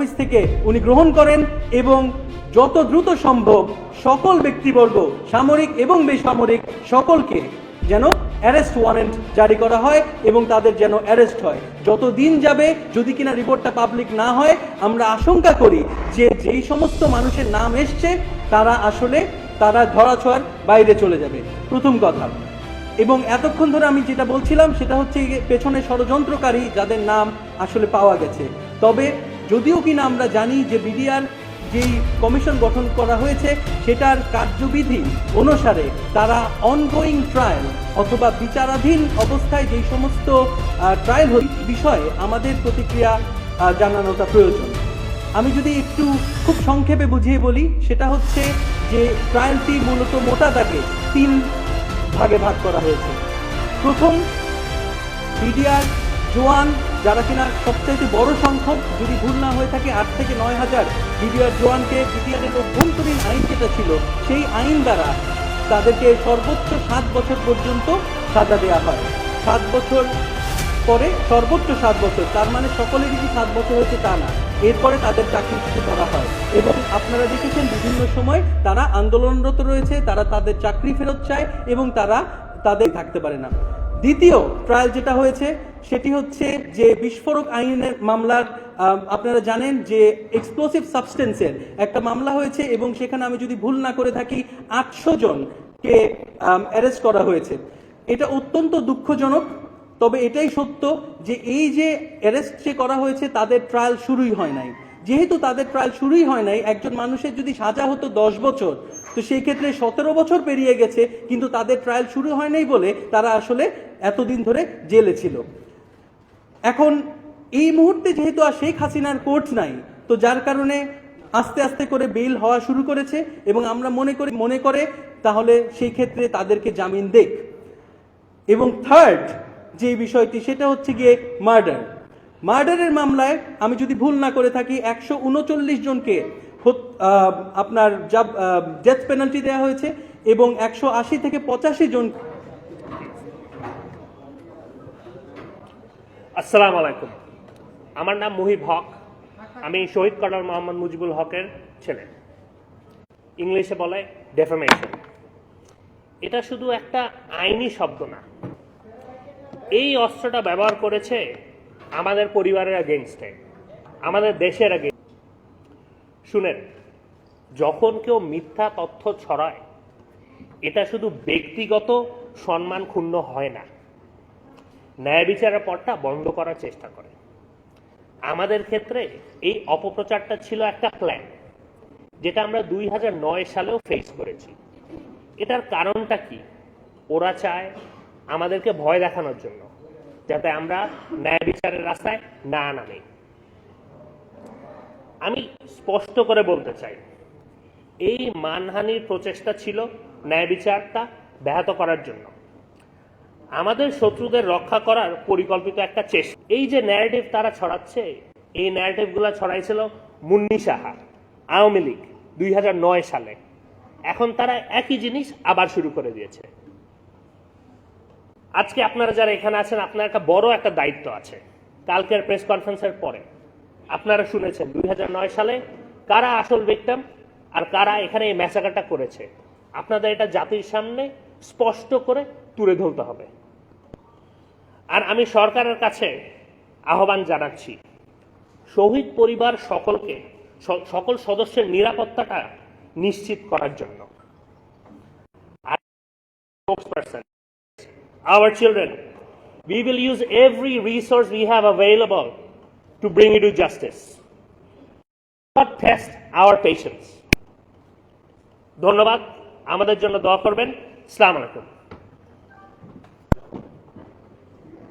Office থেকে উনি গ্রহণ করেন এবং যত দ্রুত সম্ভব সকল ব্যক্তিবর্গ, সামরিক এবং বেসামরিক সকলকে যেন অ্যারেস্ট ওয়ারেন্ট জারি করা হয় এবং তাদের যেন অ্যারেস্ট হয়। যত দিন যাবে, যদি কিনা রিপোর্টটা পাবলিক না হয়, আমরা আশঙ্কা করি যে যেই সমস্ত মানুষের নাম এসছে, তারা আসলে তারা ধরাছোঁয়ার বাইরে চলে যাবে। প্রথম কথা। এবং এতক্ষণ ধরে আমি যেটা বলছিলাম, সেটা হচ্ছে পেছনে ষড়যন্ত্রকারী যাদের নাম আসলে পাওয়া গেছে। তবে যদিও কিনা আমরা জানি যে বিডিআর যেই কমিশন গঠন করা হয়েছে, সেটার কার্যবিধি অনুসারে তারা অনগোয়িং ট্রায়াল অথবা বিচারাধীন অবস্থায় যেই সমস্ত ট্রায়াল বিষয়ে আমাদের প্রতিক্রিয়া জানানোটা প্রয়োজন। আমি যদি একটু খুব সংক্ষেপে বুঝিয়ে বলি, সেটা হচ্ছে যে ট্রায়ালটি মূলত মোটা দাগে তিন ভাগে ভাগ করা হয়েছে। প্রথম, বিডিআর জোয়ান যারা কিনা সবচাইতে বড় সংখ্যক যদি ভুল না হয়ে থাকে, আট থেকে নয় হাজার বিডিআর জোয়ানকে বিডিআরের অভ্যন্তরীণ আইন যেটা ছিল, সেই আইন দ্বারা তাদেরকে সর্বোচ্চ সাত বছর পর্যন্ত সাজা দেওয়া হয়। সাত বছর পরে সর্বোচ্চ সাত বছর, তার মানে সকলেরই যে সাত বছর হয়েছে তা না। এরপরে তাদের চাকরি করা হয়। এবং আপনারা দেখেছেন বিভিন্ন সময় তারা আন্দোলনরত রয়েছে, তারা তাদের চাকরি ফেরত চায় এবং তারা তাদের থাকতে পারে না। দ্বিতীয় ট্রায়াল যেটা হয়েছে, সেটি হচ্ছে যে বিস্ফোরক আইনের মামলার আপনারা জানেন যে এক্সপ্লোসিভ সাবস্টেন্সের একটা মামলা হয়েছে এবং সেখানে আমি যদি ভুল না করে থাকি, আটশো জনকে অ্যারেস্ট করা হয়েছে। এটা অত্যন্ত দুঃখজনক, তবে এটাই সত্য যে এই যে অ্যারেস্ট যে করা হয়েছে, তাদের ট্রায়াল শুরুই হয় নাই। যেহেতু তাদের ট্রায়াল শুরুই হয় নাই, একজন মানুষের যদি সাজা হতো দশ বছর, তো সেই ক্ষেত্রে সতেরো বছর পেরিয়ে গেছে, কিন্তু তাদের ট্রায়াল শুরু হয় নাই বলে তারা আসলে এতদিন ধরে জেলে ছিল। এখন এই মুহূর্তে যেহেতু আর শেখ হাসিনার কোর্ট নাই, তো যার কারণে আস্তে আস্তে করে বেল হওয়া শুরু করেছে এবং আমরা মনে করি, মনে করে তাহলে সেই ক্ষেত্রে তাদেরকে জামিন দেখ এবং থার্ড যে বিষয়টি, সেটা হচ্ছে গিয়ে মার্ডার মার্ডারের মামলায় আমি যদি ভুল না করে থাকি, একশো উনচল্লিশ জনকে আপনার ডেথ পেনাল্টি দেওয়া হয়েছে এবং একশো আশি থেকে পঁচাশি জন আসসালামু আলাইকুম। আমার নাম মুহিব হক। আমি শহীদ কর্নাল মোহাম্মদ মুজিবুল হকের ছেলে। ইংলিশে বলে ডেফামেশন এটা শুধু একটা আইনি শব্দ না। এই অস্ত্রটা ব্যবহার করেছে আমাদের পরিবারের আগেনস্টে আমাদের দেশের আগে শুনেন, যখন কেউ মিথ্যা তথ্য ছড়ায়, এটা শুধু ব্যক্তিগত সম্মান ক্ষুণ্ণ হয় না। ন্যায় বিচারের পরটা বন্ধ করার চেষ্টা করে। আমাদের ক্ষেত্রে এই অপপ্রচারটা ছিল একটা প্ল্যান যেটা আমরা দুই হাজার নয় সালেও ফেস করেছি। এটার কারণটা কি? ওরা চায় আমাদেরকে ভয় দেখানোর জন্য, যাতে আমরা ন্যায় বিচারের রাস্তায় না নামি। আমি স্পষ্ট করে বলতে চাই, এই মানহানির প্রচেষ্টা ছিল ন্যায় বিচারটা ব্যাহত করার জন্য। আমাদের শত্রুদের রক্ষা করার পরিকল্পিত একটা চেষ্টা। এই যে ন্যারেটিভ তারা ছড়াচ্ছে, এই ন্যারেটিভগুলো ছড়াইছিল মুন্নি সাহা, আওয়ামী লীগ, দুই হাজার নয় সালে। এখন তারা একই জিনিস আবার শুরু করে দিয়েছে। আজকে আপনারা যারা এখানে আছেন, আপনার একটা বড় একটা দায়িত্ব আছে। কালকের প্রেস কনফারেন্সের পরে। আপনারা শুনেছেন দুই হাজার নয় সালে কারা আসল ভিকটাম আর কারা এখানে এই ম্যাসাকারটা করেছে। আপনাদের এটা জাতির সামনে স্পষ্ট করে তুলে ধরতে হবে। আর আমি সরকারের কাছে আহ্বান জানাচ্ছি, শহীদ পরিবার সকলকে সকল সদস্যের নিরাপত্তাটা নিশ্চিত করার জন্য। Our children we will use every resource we have available to bring you justice our patience ধন্যবাদ, আমাদের জন্য দোয়া করবেন। সালাম আলাইকুম।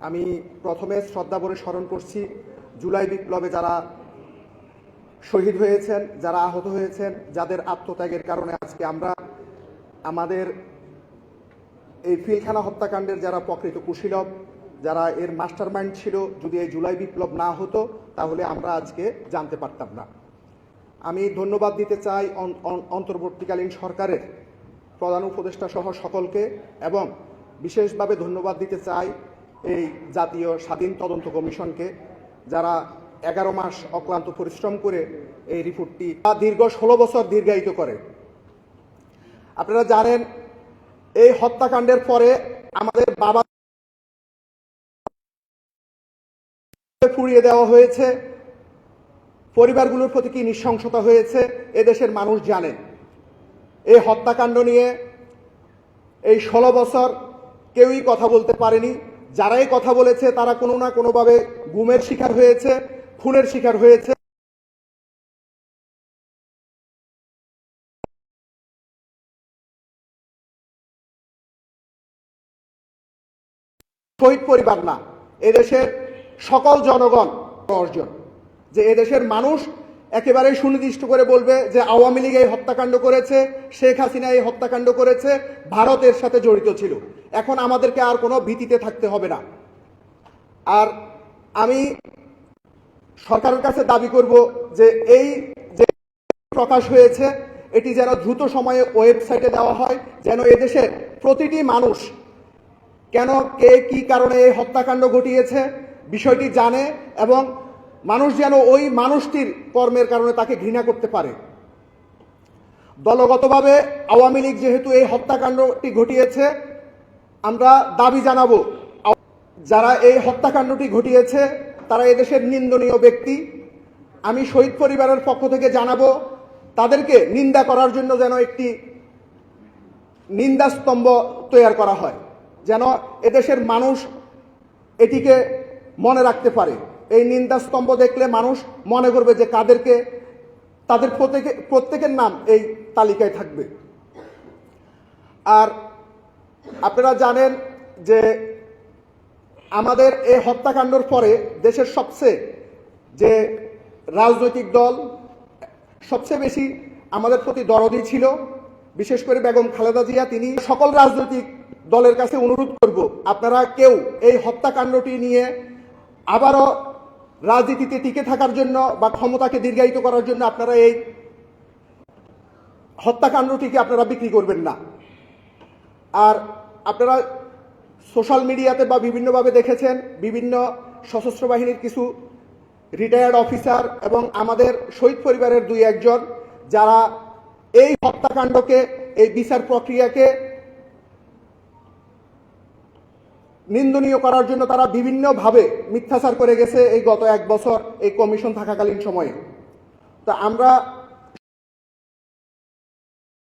আমি প্রথমে শ্রদ্ধাভরে স্মরণ করছি, জুলাই বিপ্লবে যারা শহীদ হয়েছেন, যারা আহত হয়েছেন, যাদের আত্মত্যাগের কারণে আজকে আমরা আমাদের এই ফিলখানা হত্যাকাণ্ডের যারা প্রকৃত কুশীলব, যারা এর মাস্টার মাইন্ড ছিল, যদি এই জুলাই বিপ্লব না হতো, তাহলে আমরা আজকে জানতে পারতাম না। আমি ধন্যবাদ দিতে চাই অন- অন- অন্তর্বর্তীকালীন সরকারের প্রধান উপদেষ্টা সহ সকলকে, এবং বিশেষভাবে ধন্যবাদ দিতে চাই এই জাতীয় স্বাধীন তদন্ত কমিশনকে, যারা এগারো মাস অক্লান্ত পরিশ্রম করে এই রিপোর্টটি তা দীর্ঘ ষোলো বছর দীর্ঘায়িত করে। আপনারা জানেন, এই হত্যাকাণ্ডের পরে আমাদের বাবা পুড়িয়ে দেওয়া হয়েছে। পরিবারগুলোর প্রতি কি নৃশংসতা হয়েছে, এদেশের মানুষ জানেন। এই হত্যাকাণ্ড নিয়ে এই ষোলো বছর কেউই কথা বলতে পারেনি। যারাই কথা বলেছে, তারা কোনো না কোনোভাবে গুমের শিকার হয়েছে, খুনের শিকার হয়েছে। শহীদ পরিবার না, এদেশের সকল জনগণ অর্জন। যে এদেশের মানুষ একেবারে সুনির্দিষ্ট করে বলবে যে আওয়ামী লীগ এই হত্যাকাণ্ড করেছে, শেখ হাসিনা এই হত্যাকাণ্ড করেছে, ভারতের সাথে জড়িত ছিল। এখন আমাদেরকে আর কোনো ভীতিতে থাকতে হবে না। আর আমি সরকারের কাছে দাবি করব যে এই যে প্রকাশ হয়েছে, এটি যেন দ্রুত সময়ে ওয়েবসাইটে দেওয়া হয়, যেন এদেশের প্রতিটি মানুষ কেন, কে, কি কারণে এই হত্যাকাণ্ড ঘটিয়েছে, বিষয়টি জানে এবং মানুষ যেন ওই মানুষটির কর্মের কারণে তাকে ঘৃণা করতে পারে। দলগতভাবে আওয়ামী লীগ যেহেতু এই হত্যাকাণ্ডটি ঘটিয়েছে, আমরা দাবি জানাব, যারা এই হত্যাকাণ্ডটি ঘটিয়েছে, তারা এদেশের নিন্দনীয় ব্যক্তি। আমি শহীদ পরিবারের পক্ষ থেকে জানাব, তাদেরকে নিন্দা করার জন্য যেন একটি নিন্দা স্তম্ভ তৈরি করা হয়, যেন এদেশের মানুষ এটিকে মনে রাখতে পারে। এই নিন্দাস্তম্ভ দেখলে মানুষ মনে করবে যে কাদেরকে, তাদের প্রত্যেকে প্রত্যেকের নাম এই তালিকায় থাকবে। আর আপনারা জানেন যে আমাদের এই হত্যাকাণ্ডর পরে দেশের সবচেয়ে যে রাজনৈতিক দল, সবচেয়ে বেশি আমাদের প্রতি দরদি ছিল, বিশেষ করে বেগম খালেদা জিয়া, তিনি সকল রাজনৈতিক দলের কাছে অনুরোধ করব, আপনারা কেউ এই হত্যাকাণ্ডটি নিয়ে আবারও রাজনীতিতে টিকে থাকার জন্য বা ক্ষমতাকে দীর্ঘায়িত করার জন্য আপনারা এই হত্যাকাণ্ডটিকে আপনারা বিক্রি করবেন না। আর আপনারা সোশ্যাল মিডিয়াতে বা বিভিন্নভাবে দেখেছেন, বিভিন্ন সশস্ত্র বাহিনীর কিছু রিটায়ার্ড অফিসার এবং আমাদের শহীদ পরিবারের দুই একজন যারা এই হত্যাকাণ্ডকে, এই বিচার প্রক্রিয়াকে নিন্দনীয় করার জন্য তারা বিভিন্নভাবে মিথ্যাচার করে গেছে এই গত এক বছর এই কমিশন থাকাকালীন সময়ে। তা আমরা